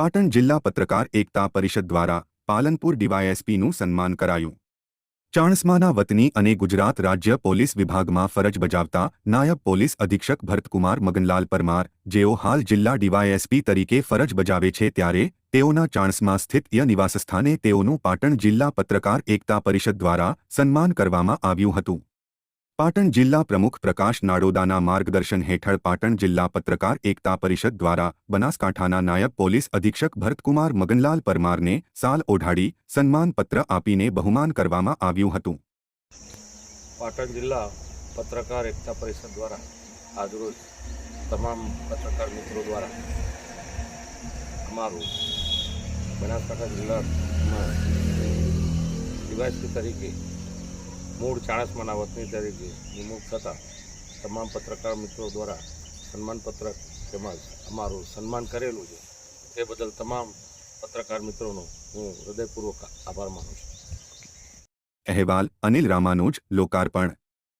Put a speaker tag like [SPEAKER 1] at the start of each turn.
[SPEAKER 1] પાટણ જિલ્લા પત્રકાર એકતા પરિષદ દ્વારા પાલનપુર ડીવાયએસપીનું સન્માન કરાયું. ચાણસ્માના વતની અને ગુજરાત રાજ્ય પોલીસ વિભાગમાં ફરજ બજાવતા નાયબ પોલીસ અધિક્ષક ભરતકુમાર મગનલાલ પરમાર, જેઓ હાલ જિલ્લા ડીવાયએસપી તરીકે ફરજ બજાવે છે ત્યારે તેઓના ચાણસ્મા સ્થિત ય નિવાસસ્થાને તેઓનું પાટણ જિલ્લા પત્રકાર એકતા પરિષદ દ્વારા સન્માન કરવામાં આવ્યું હતું. પાટણ જિલ્લા પ્રમુખ પ્રકાશ નાડોદાના માર્ગદર્શન હેઠળ પાટણ જિલ્લા પત્રકાર એકતા પરિષદ દ્વારા બનાસકાંઠાના નાયબ પોલીસ અધિક્ષક ભરતકુમાર મગનલાલ પરમારને સાલ ઓઢાડી સન્માનપત્ર આપીને બહુમાન કરવામાં આવ્યું હતું.
[SPEAKER 2] પાટણ જિલ્લા પત્રકાર એકતા પરિષદ દ્વારા આજરોજ તમામ પત્રકાર મિત્રો દ્વારા અમારું બનાસકાંઠા જિલ્લામાં તરીકે મૂળ ચાણસમાના વતની તરીકે નિમણૂક થતાં તમામ પત્રકાર મિત્રો દ્વારા સન્માનપત્રક તેમજ અમારું સન્માન કરેલું છે. તે બદલ તમામ પત્રકાર મિત્રોનો હું હૃદયપૂર્વક આભાર માનું છું.
[SPEAKER 1] અહેવાલ અનિલ રામાનુજ, લોકાર્પણ.